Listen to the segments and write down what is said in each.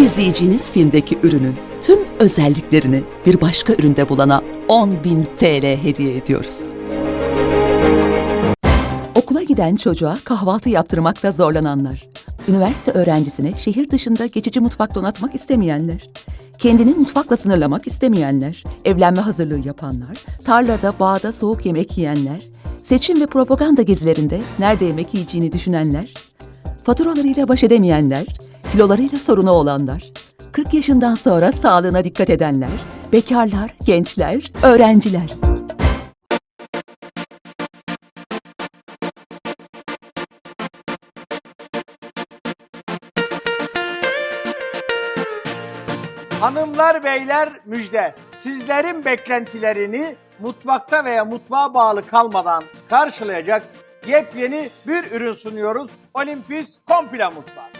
İzleyeceğiniz filmdeki ürünün tüm özelliklerini bir başka üründe bulana 10.000 TL hediye ediyoruz. Okula giden çocuğa kahvaltı yaptırmakta zorlananlar, üniversite öğrencisine şehir dışında geçici mutfak donatmak istemeyenler, kendini mutfakla sınırlamak istemeyenler, evlenme hazırlığı yapanlar, tarlada, bağda soğuk yemek yiyenler, seçim ve propaganda gezilerinde nerede yemek yiyeceğini düşünenler, faturalarıyla baş edemeyenler, kilolarıyla sorunu olanlar, 40 yaşından sonra sağlığına dikkat edenler, bekarlar, gençler, öğrenciler. Hanımlar beyler müjde. Sizlerin beklentilerini mutfakta veya mutfağa bağlı kalmadan karşılayacak yepyeni bir ürün sunuyoruz. Olympus Komple Mutfağı.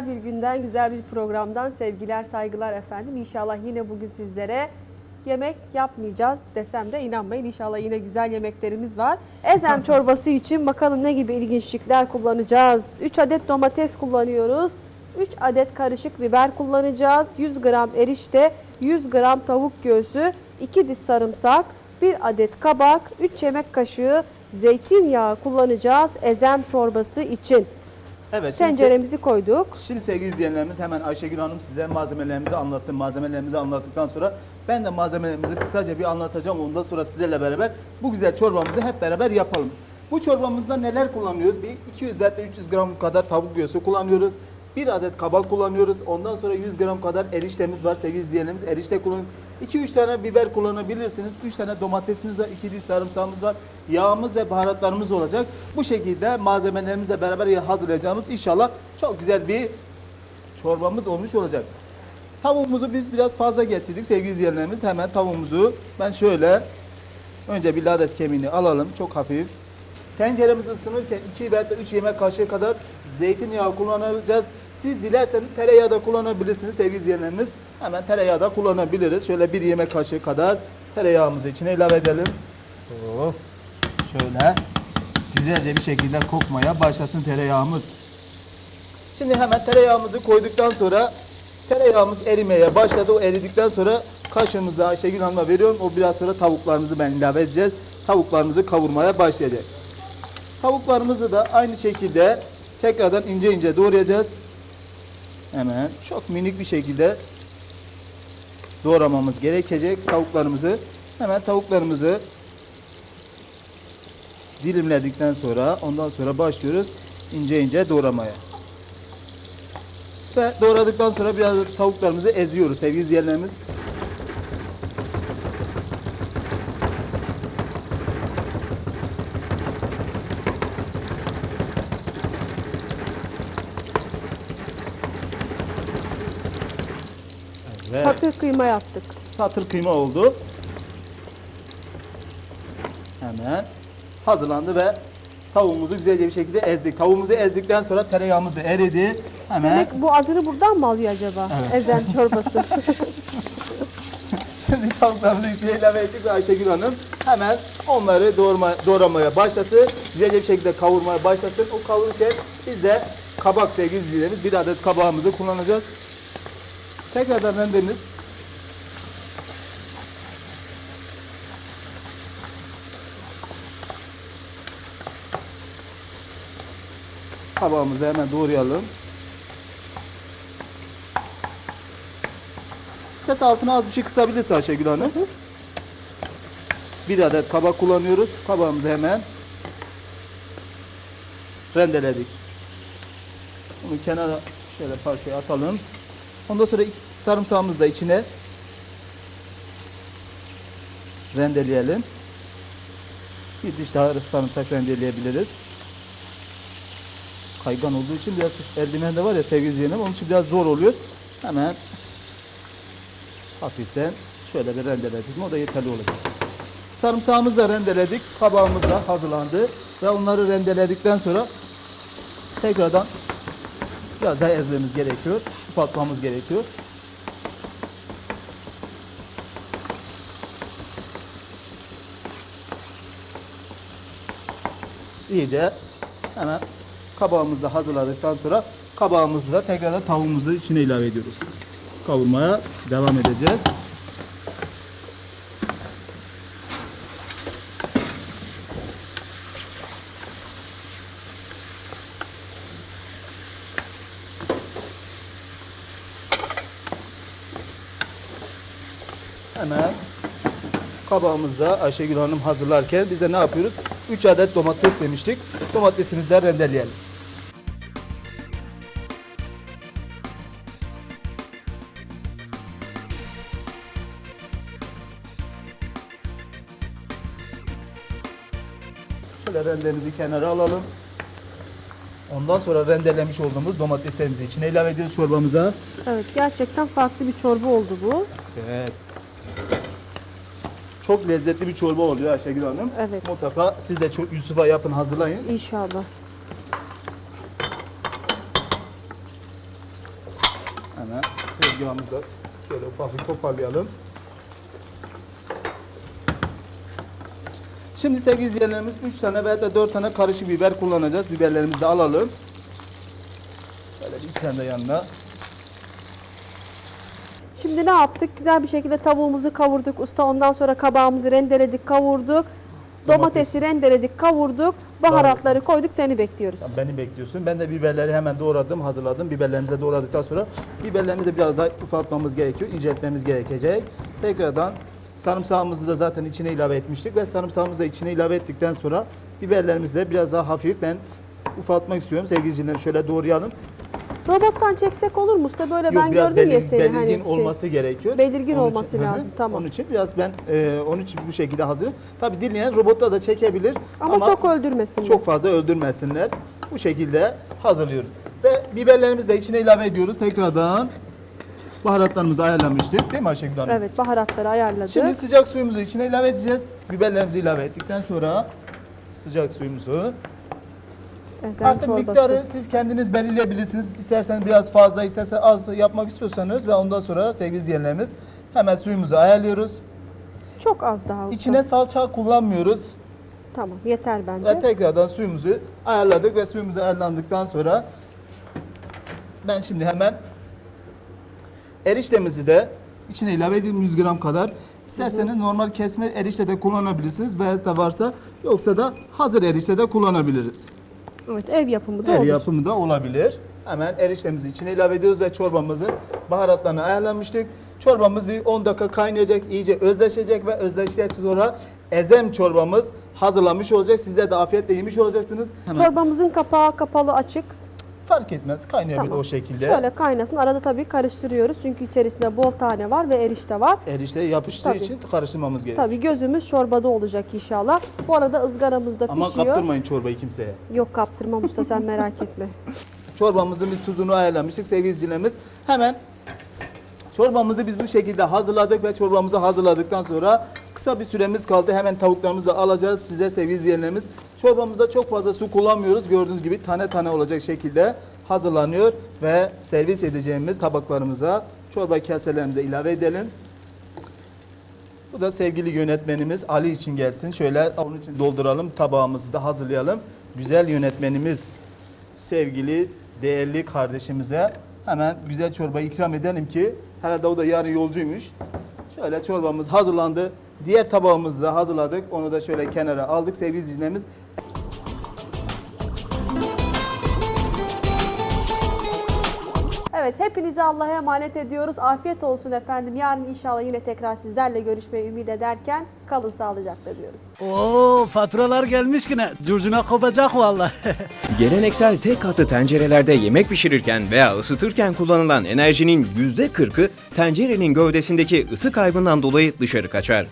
Güzel bir günden, güzel bir programdan sevgiler, saygılar efendim. İnşallah yine bugün sizlere yemek yapmayacağız desem de inanmayın. İnşallah yine güzel yemeklerimiz var. Ezem çorbası için bakalım ne gibi ilginçlikler kullanacağız. 3 adet domates kullanıyoruz. 3 adet karışık biber kullanacağız. 100 gram erişte, 100 gram tavuk göğsü, 2 diş sarımsak, 1 adet kabak, 3 yemek kaşığı zeytinyağı kullanacağız ezem çorbası için. Evet. Şimdi, Tenceremizi koyduk. şimdi sevgili izleyenlerimiz hemen Ayşegül Hanım size malzemelerimizi anlattı. Malzemelerimizi anlattıktan sonra ben de malzemelerimizi kısaca bir anlatacağım. Ondan sonra sizlerle beraber bu güzel çorbamızı hep beraber yapalım. Bu çorbamızda neler kullanıyoruz? Bir 200 veya 300 gram kadar tavuk göğsü kullanıyoruz. Bir adet kabak kullanıyoruz. Ondan sonra 100 gram kadar eriştemiz var sevgili izleyenlerimiz. Erişte kullanın. 2-3 tane biber kullanabilirsiniz. 3 tane domatesiniz var. 2 diş sarımsağımız var. Yağımız ve baharatlarımız olacak. Bu şekilde malzemelerimizle beraber hazırlayacağımız inşallah çok güzel bir çorbamız olmuş olacak. Tavuğumuzu biz biraz fazla getirdik sevgili izleyenlerimiz. Hemen tavuğumuzu ben şöyle önce bir lades kemiğini alalım. Çok hafif. Tenceremiz ısınırken 2 veya 3 yemek kaşığı kadar zeytinyağı kullanacağız. Siz dilerseniz tereyağı da kullanabilirsiniz sevgili izleyenlerimiz. Hemen tereyağı da kullanabiliriz. Şöyle bir yemek kaşığı kadar tereyağımızı içine ilave edelim. Of. Şöyle güzelce bir şekilde kokmaya başlasın tereyağımız. Şimdi hemen tereyağımızı koyduktan sonra tereyağımız erimeye başladı. O eridikten sonra kaşığımızı Ayşegül Hanım'a veriyorum. O biraz sonra tavuklarımızı ben ilave edeceğiz. Tavuklarımızı kavurmaya başlayacak. Tavuklarımızı da aynı şekilde tekrardan ince ince doğrayacağız. Hemen çok minik bir şekilde doğramamız gerekecek tavuklarımızı. Hemen tavuklarımızı dilimledikten sonra ondan sonra başlıyoruz ince ince doğramaya. Ve doğradıktan sonra biraz tavuklarımızı eziyoruz sevgili izleyenlerimiz. Evet. Satır kıyma yaptık. satır kıyma oldu. Hemen hazırlandı ve tavuğumuzu güzelce bir şekilde ezdik. Tavuğumuzu ezdikten sonra tereyağımız da eridi. Hemen Demek bu adını buradan mı alıyor acaba? Ezem çorbası. şimdi tavuklarımızı içine ilave ettik ve Ayşegül Hanım hemen onları doğrama, doğramaya başlasın. Güzelce bir şekilde kavurmaya başlasın. O kavururken biz de kabak sevgili izleyicilerimiz bir adet kabağımızı kullanacağız. Tekrardan rendemiz Kabağımızı hemen doğrayalım. Ses altına az bir şey kısabilirse Ayşegül Hanım. Bir adet kabak kullanıyoruz. Kabağımızı hemen rendeledik. Bunu kenara şöyle parçaya atalım. Ondan sonra sarımsağımızı da içine rendeleyelim. Bir diş daha sarımsak rendeleyebiliriz. kaygan olduğu için biraz eldiven de var ya sevgili izleyenlerim onun için biraz zor oluyor. Hemen hafiften şöyle bir rendeledik o da yeterli olacak. Sarımsağımızı da rendeledik. Kabağımız da hazırlandı. Ve onları rendeledikten sonra tekrardan biraz daha ezmemiz gerekiyor. Ufaltmamız gerekiyor. iyice hemen kabağımızı da hazırladıktan sonra kabağımızı da tekrardan tavuğumuzu içine ilave ediyoruz. Kavurmaya devam edeceğiz. Hemen kabağımızı da Ayşegül Hanım hazırlarken bize ne yapıyoruz? 3 adet domates demiştik. Domatesimizi de rendeleyelim. Şöyle rendemizi kenara alalım. Ondan sonra rendelemiş olduğumuz domateslerimizi içine ilave ediyoruz çorbamıza. Evet gerçekten farklı bir çorba oldu bu. Evet. Çok lezzetli bir çorba oluyor Ayşegül Hanım. Evet. Mutlaka siz de Yusuf'a yapın hazırlayın. İnşallah. Hemen tezgahımızı da şöyle ufak bir toparlayalım. Şimdi sevgili izleyenlerimiz 3 tane veya da 4 tane karışık biber kullanacağız. Biberlerimizi de alalım. Böyle bir tane de yanına. Şimdi ne yaptık? Güzel bir şekilde tavuğumuzu kavurduk. Usta ondan sonra kabağımızı rendeledik, kavurduk. Domatesi rendeledik, kavurduk. Baharatları koyduk. Seni bekliyoruz. Tamam, beni bekliyorsun. Ben de biberleri hemen doğradım, hazırladım. Biberlerimizi de doğradıktan sonra biberlerimizi de biraz daha ufaltmamız gerekiyor, inceltmemiz gerekecek. Tekrardan sarımsağımızı da zaten içine ilave etmiştik ve sarımsağımızı da içine ilave ettikten sonra biberlerimizi de biraz daha hafif ben ufaltmak istiyorum. Sevgili izleyicilerim şöyle doğrayalım. Robottan çeksek olur mu usta? Böyle Yok ben biraz gördüm ya seni. belirgin hani şey- olması gerekiyor. Belirgin Onun olması için- Hı hı. lazım, tamam. Onun için biraz ben e, onun için bu şekilde hazırım. Tabii dinleyen robotla da çekebilir Ama, çok öldürmesin. çok fazla öldürmesinler. Bu şekilde hazırlıyoruz. Ve biberlerimizi de içine ilave ediyoruz tekrardan. Baharatlarımızı ayarlamıştık değil mi Ayşegül Hanım? Evet baharatları ayarladık. Şimdi sıcak suyumuzu içine ilave edeceğiz. Biberlerimizi ilave ettikten sonra sıcak suyumuzu. Ezen Artık çorbası. miktarı siz kendiniz belirleyebilirsiniz. İsterseniz biraz fazla, isterseniz az yapmak istiyorsanız ve ondan sonra sevgili izleyenlerimiz hemen suyumuzu ayarlıyoruz. Çok az daha usta. İçine salça kullanmıyoruz. Tamam yeter bence. Ve tekrardan suyumuzu ayarladık ve suyumuz ayarlandıktan sonra ben şimdi hemen eriştemizi de içine ilave ediyorum 100 gram kadar. İsterseniz normal kesme erişte de kullanabilirsiniz veya da varsa yoksa da hazır erişte de kullanabiliriz. Evet ev yapımı da Ev olur. yapımı da olabilir. Hemen eriştemizi içine ilave ediyoruz ve çorbamızın baharatlarını ayarlamıştık. Çorbamız bir 10 dakika kaynayacak, iyice özleşecek ve özleştikten sonra ezem çorbamız hazırlanmış olacak. Sizler de afiyetle yemiş olacaksınız. Hemen Çorbamızın kapağı kapalı açık. Fark etmez, kaynayabilir Tamam. o şekilde. Şöyle kaynasın. Arada tabii karıştırıyoruz. Çünkü içerisinde bol tane var ve erişte var. Erişte yapıştığı Tabii. için karıştırmamız gerekiyor. Tabii gözümüz çorbada olacak inşallah. Bu arada ızgaramız da Ama pişiyor. kaptırmayın çorbayı kimseye. Yok kaptırmam usta sen merak etme. Çorbamızın biz tuzunu ayarlamıştık sevgili izleyicilerimiz. Hemen çorbamızı biz bu şekilde hazırladık ve çorbamızı hazırladıktan sonra kısa bir süremiz kaldı. Hemen tavuklarımızı alacağız size sevgili izleyenlerimiz. Çorbamızda çok fazla su kullanmıyoruz. Gördüğünüz gibi tane tane olacak şekilde hazırlanıyor ve servis edeceğimiz tabaklarımıza çorba kaselerimize ilave edelim. Bu da sevgili yönetmenimiz Ali için gelsin. Şöyle onun için dolduralım tabağımızı da hazırlayalım. Güzel yönetmenimiz sevgili değerli kardeşimize hemen güzel çorbayı ikram edelim ki herhalde o da yarın yolcuymuş. Şöyle çorbamız hazırlandı. Diğer tabağımızı da hazırladık. Onu da şöyle kenara aldık sevgili izleyicilerimiz. Evet hepinizi Allah'a emanet ediyoruz. Afiyet olsun efendim. Yarın inşallah yine tekrar sizlerle görüşmeyi ümit ederken kalın sağlıcakla diyoruz. Oo faturalar gelmiş yine. Curcuna kopacak valla. Geleneksel tek katlı tencerelerde yemek pişirirken veya ısıtırken kullanılan enerjinin %40'ı tencerenin gövdesindeki ısı kaybından dolayı dışarı kaçar.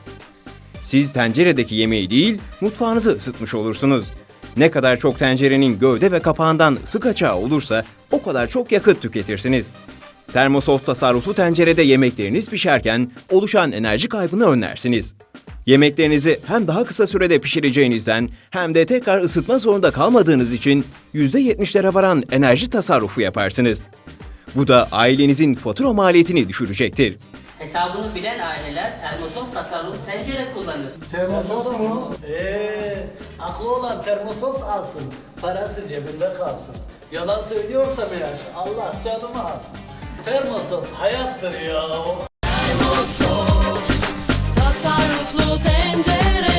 Siz tenceredeki yemeği değil, mutfağınızı ısıtmış olursunuz. Ne kadar çok tencerenin gövde ve kapağından ısı kaçağı olursa o kadar çok yakıt tüketirsiniz. Termosoft tasarruflu tencerede yemekleriniz pişerken oluşan enerji kaybını önlersiniz. Yemeklerinizi hem daha kısa sürede pişireceğinizden hem de tekrar ısıtma zorunda kalmadığınız için %70'lere varan enerji tasarrufu yaparsınız. Bu da ailenizin fatura maliyetini düşürecektir. Hesabını bilen aileler termosof tasarruf tencere kullanır. Termosof mu? Eee aklı olan termosof alsın. Parası cebinde kalsın. Yalan söylüyorsam eğer Allah canımı alsın. Termosof hayattır ya. Termosof tasarruflu tencere